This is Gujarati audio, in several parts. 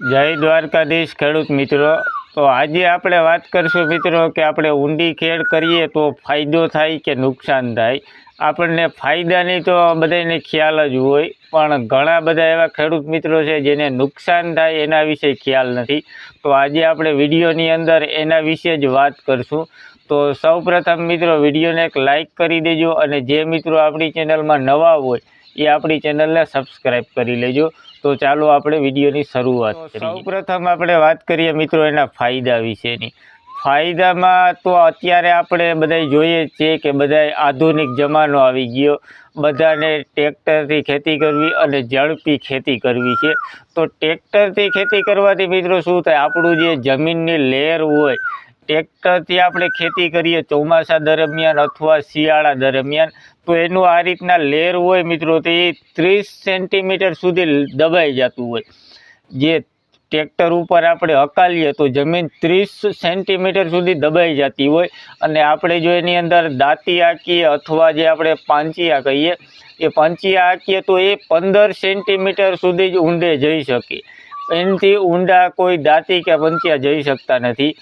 જય દ્વારકાધીશ ખેડૂત મિત્રો. તો આજે આપણે વાત કરીશું મિત્રો કે આપણે ઊંડી ખેડ કરીએ તો ફાયદો થાય કે નુકસાન થાય? આપણને ફાયદાની તો બધાને ખ્યાલ જ હોય, પણ ઘણા બધા એવા ખેડૂત મિત્રો છે જેને નુકસાન થાય એના વિશે ખ્યાલ નથી. તો આજે આપણે વિડીયોની અંદર એના વિશે જ વાત કરશું. તો સૌપ્રથમ મિત્રો વિડીયોને એક લાઈક કરી દેજો અને જે મિત્રો આપણી ચેનલમાં નવા હોય એ આપણી ચેનલને સબસ્ક્રાઈબ કરી લેજો. તો ચાલો આપણે વિડીયોની શરૂઆત કરીએ. સૌપ્રથમ આપણે વાત કરીએ મિત્રો એના ફાયદા વિશેની. ફાયદામાં તો અત્યારે આપણે બધા જોઈએ છીએ કે બધા આધુનિક જમાનો આવી ગયો. બધાને ટ્રેક્ટરથી ખેતી કરવી અને ઝડપી ખેતી કરવી છે. તો ટ્રેક્ટરથી ખેતી કરવાથી મિત્રો શું થાય? આપણું જે જમીનની લેયર હોય ટ્રેક્ટરથી આપણે ખેતી કરીએ ચોમાસા દરમિયાન અથવા શિયાળા દરમિયાન, તો એનું આ રીતના લેર હોય મિત્રો, તો એ ત્રીસ સેન્ટીમીટર સુધી દબાઈ જતું હોય. જે ટ્રેક્ટર ઉપર આપણે હકાલીએ તો જમીન ત્રીસ સેન્ટીમીટર સુધી દબાઈ જતી હોય અને આપણે જો એની અંદર દાંતી આંકીએ અથવા જે આપણે પાંચિયા કહીએ, એ પાંચિયા આંકીએ તો એ પંદર સેન્ટીમીટર સુધી જ ઊંડે જઈ શકે. એનાથી ઊંડા કોઈ દાંતી કે પંચિયા જઈ શકતા નથી.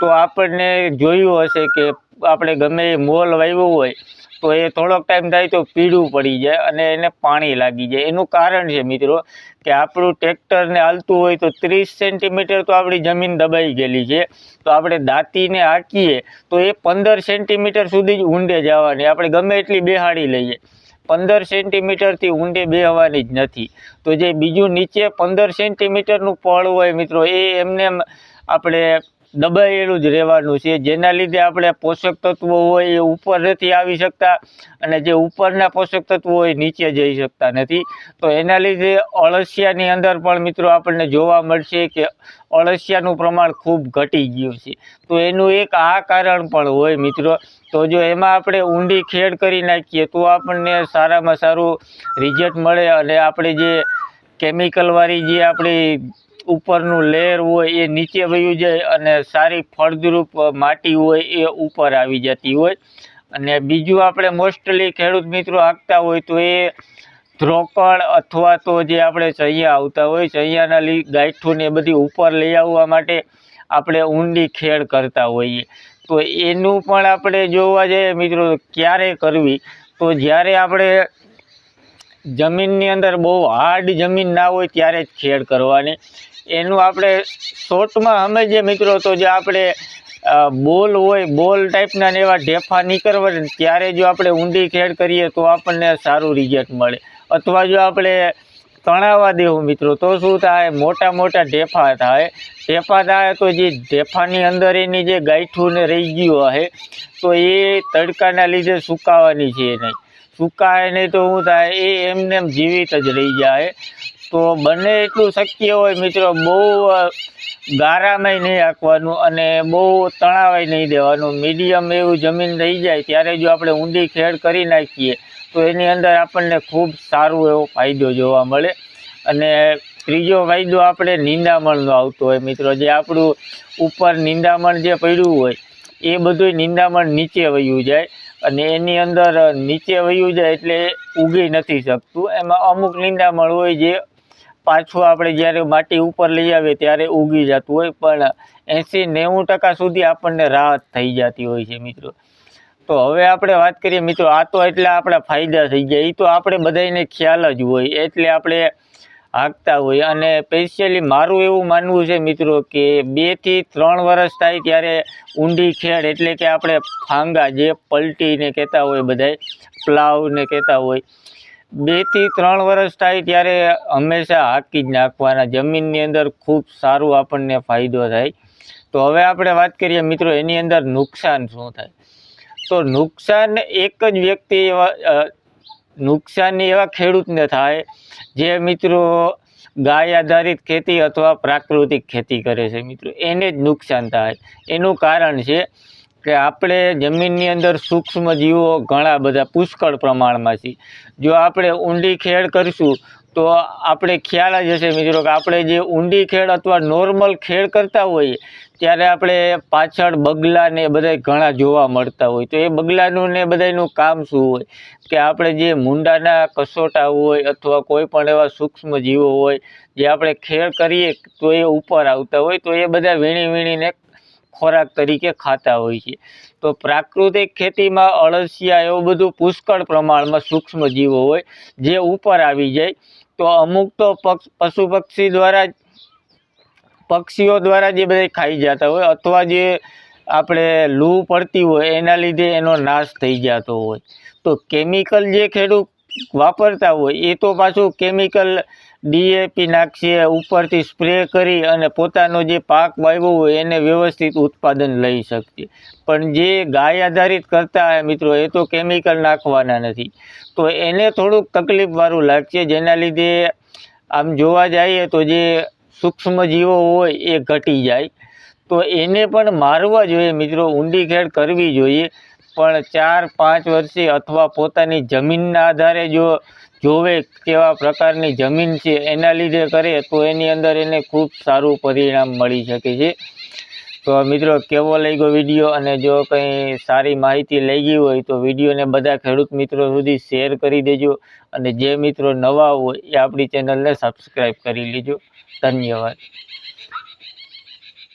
તો આપણને જોયું હશે કે આપણે ગમે એ મોલ વાવ્યો હોય, તો એ થોડોક ટાઈમ થાય તો પીળું પડી જાય અને એને પાણી લાગી જાય. એનું કારણ છે મિત્રો કે આપણું ટ્રેક્ટરને હાલતું હોય તો ત્રીસ સેન્ટીમીટર તો આપણી જમીન દબાઈ ગયેલી છે. તો આપણે દાંતીને હાંકીએ તો એ પંદર સેન્ટીમીટર સુધી જ ઊંડે જવાની. આપણે ગમે એટલી બેહાડી લઈએ. પંદર સેન્ટીમીટરથી ઊંડે બેહવાની જ નથી. તો જે બીજું નીચે પંદર સેન્ટીમીટરનું પળ હોય મિત્રો, એ એમને આપણે દબાયેલું જ રહેવાનું છે. જેના લીધે આપણે પોષક તત્વો હોય એ ઉપર નથી આવી શકતા અને જે ઉપરના પોષક તત્વો હોય નીચે જઈ શકતા નથી. તો એના લીધે અળસિયાની અંદર પણ મિત્રો આપણને જોવા મળશે કે અળસિયાનું પ્રમાણ ખૂબ ઘટી ગયું છે. તો એનું એક આ કારણ પણ હોય મિત્રો. તો જો એમાં આપણે ઊંડી ખેડ કરી નાખીએ તો આપણને સારામાં સારું રિઝલ્ટ મળે અને આપણે જે કેમિકલવાળી જે આપણી ઉપરનું લેયર હોય એ નીચે વયું જાય અને સારી ફળદ્રુપ માટી હોય એ ઉપર આવી જતી હોય. અને બીજું આપણે મોસ્ટલી ખેડૂત મિત્રો હાંકતા હોય તો એ ધ્રોકળ અથવા તો જે આપણે ચૈયા આવતા હોય, ચૈયાના લી ગાંઠું ને બધી ઉપર લઈ આવવા માટે આપણે ઊંડી ખેડ કરતા હોઈએ. તો એનું પણ આપણે જોવા જઈએ મિત્રો ક્યારે કરવી? તો જ્યારે આપણે જમીનની અંદર બહુ હાર્ડ જમીન ના હોય ત્યારે જ ખેડ કરવાની. એનું આપણે શોર્ટમાં સમજીએ મિત્રો તો જે આપણે બોલ હોય, બોલ ટાઈપના ને એવા ઢેફા નીકળવા ત્યારે જો આપણે ઊંડી ખેડ કરીએ તો આપણને સારું રિઝલ્ટ મળે. અથવા જો આપણે તણાવવા દેવું મિત્રો, તો શું થાય? મોટા મોટા ઢેફા થાય. ઢેફા થાય તો જે ઢેફાની અંદર એની જે ગાંઠું રહી ગયું હશે તો એ તડકાના લીધે સુકાવાની છે નહીં. સુકાય નહીં તો શું થાય? એ એમને એમ જીવિત જ રહી જાય. તો બને એટલું શક્ય હોય મિત્રો, બહુ ગારામાંય નહીં હાંકવાનું અને બહુ તણાવાય નહીં દેવાનું. મીડિયમ એવું જમીન રહી જાય, ત્યારે જો આપણે ઊંડી ખેડ કરી નાખીએ, તો એની અંદર આપણને ખૂબ સારું એવો ફાયદો જોવા મળે. અને ત્રીજો ફાયદો આપણે નિંદામણનો આવતો હોય મિત્રો, જે આપણું ઉપર નિંદામણ જે પડ્યું હોય, એ બધું નિંદામણ નીચે વયું જાય અને એની અંદર નીચે વયું જાય એટલે ઉગી નથી શકતું. એમાં અમુક નિંદામણ હોય જે પાછું આપણે જ્યારે માટી ઉપર લઈ આવીએ ત્યારે ઉગી જતું હોય, પણ એંસી નેવું ટકા સુધી આપણને રાહત થઈ જતી હોય છે મિત્રો. તો હવે આપણે વાત કરીએ, મિત્રો, આ તો એટલે આપણા ફાયદા થઈ ગયા. એ તો આપણે બધાને ખ્યાલ જ હોય, એટલે આપણે હાંકતા હોય. અને સ્પેશિયલી મારું એવું માનવું છે, મિત્રો, કે બેથી ત્રણ વર્ષ થાય ત્યારે ઊંડી ખેડ એટલે કે આપણે ફાંગા જે પલટીને કહેતા હોય બધાય, પ્લાવને કહેતા હોય બેથી ત્રણ વર્ષ થાય ત્યારે હંમેશા હાકી જ નાખવાના. જમીનની અંદર ખૂબ સારું આપણને ફાયદો થાય. તો હવે આપણે વાત કરીએ, મિત્રો, એની અંદર નુકસાન શું થાય? તો નુકસાન એક જ વ્યક્તિ એવા નુકસાનની નુકસાન એવા ખેડૂતને થાય જે, મિત્રો, ગાય આધારિત ખેતી અથવા પ્રાકૃતિક ખેતી કરે છે, મિત્રો. એને જ નુકસાન થાય. એનું કારણ છે કે આપણે જમીનની અંદર સૂક્ષ્મ જીવો ઘણા બધા પુષ્કળ પ્રમાણમાં છે. જો આપણે ઊંડી ખેડ કરીશું, તો આપણે ખ્યાલ જ હશે મિત્રો કે આપણે જે ઊંડી ખેડ અથવા નોર્મલ ખેડ કરતા હોઈએ, ત્યારે આપણે પાછળ બગલા ને બધા ઘણા જોવા મળતા હોય. તો એ બગલાનું ને બધાનું કામ શું હોય? કે આપણે જે મુંડાના કસોટા હોય અથવા કોઈ પણ એવા સૂક્ષ્મ જીવો હોય, જે આપણે ખેડ કરીએ તો એ ઉપર આવતા હોય, તો એ બધા વીણી વીણીને ખોરાક તરીકે ખાતા હોય છે. તો પ્રાકૃતિક ખેતીમાં અળસિયા એવું બધું પુષ્કળ પ્રમાણમાં સૂક્ષ્મ જીવો હોય, જે ઉપર આવી જાય, તો અમુક તો પશુ પક્ષી દ્વારા પક્ષીઓ દ્વારા જે બધા ખાઈ જતા હોય, અથવા જે આપણે લૂ પડતી હોય, એના લીધે એનો નાશ થઈ જતો હોય. તો કેમિકલ જે ખેડૂત વાપરતા હોય, એ તો પાછું કેમિકલ ડીએપી નાખીએ ઉપરથી સ્પ્રે કરી અને પોતાનો જે પાક વાવ્યો હોય એને વ્યવસ્થિત ઉત્પાદન લઈ શકશે પણ જે ગાય આધારિત કરતા હોય મિત્રો, એ તો કેમિકલ નાખવાના નથી. તો એને થોડુંક તકલીફવાળું લાગશે, જેના લીધે આમ જોવા જઈએ તો જે સૂક્ષ્મજીવો હોય એ ઘટી જાય. તો એને પણ મારવા જોઈએ મિત્રો, ઊંડી ખેડ કરવી જોઈએ. પણ ચાર પાંચ વર્ષે અથવા પોતાની જમીનના આધારે જો જોવે કેવા પ્રકારની જમીન છે, એના લીધે કરે તો એની અંદર એને ખૂબ સારું પરિણામ મળી શકે છે. તો મિત્રો કેવો લાગ્યો વીડિયો અને જો કંઈ સારી માહિતી લઈ ગઈ હોય તો વિડીયોને બધા ખેડૂત મિત્રો સુધી શેર કરી દેજો અને જે મિત્રો નવા હોય એ આપણી ચેનલને સબસ્ક્રાઈબ કરી લેજો. ધન્યવાદ.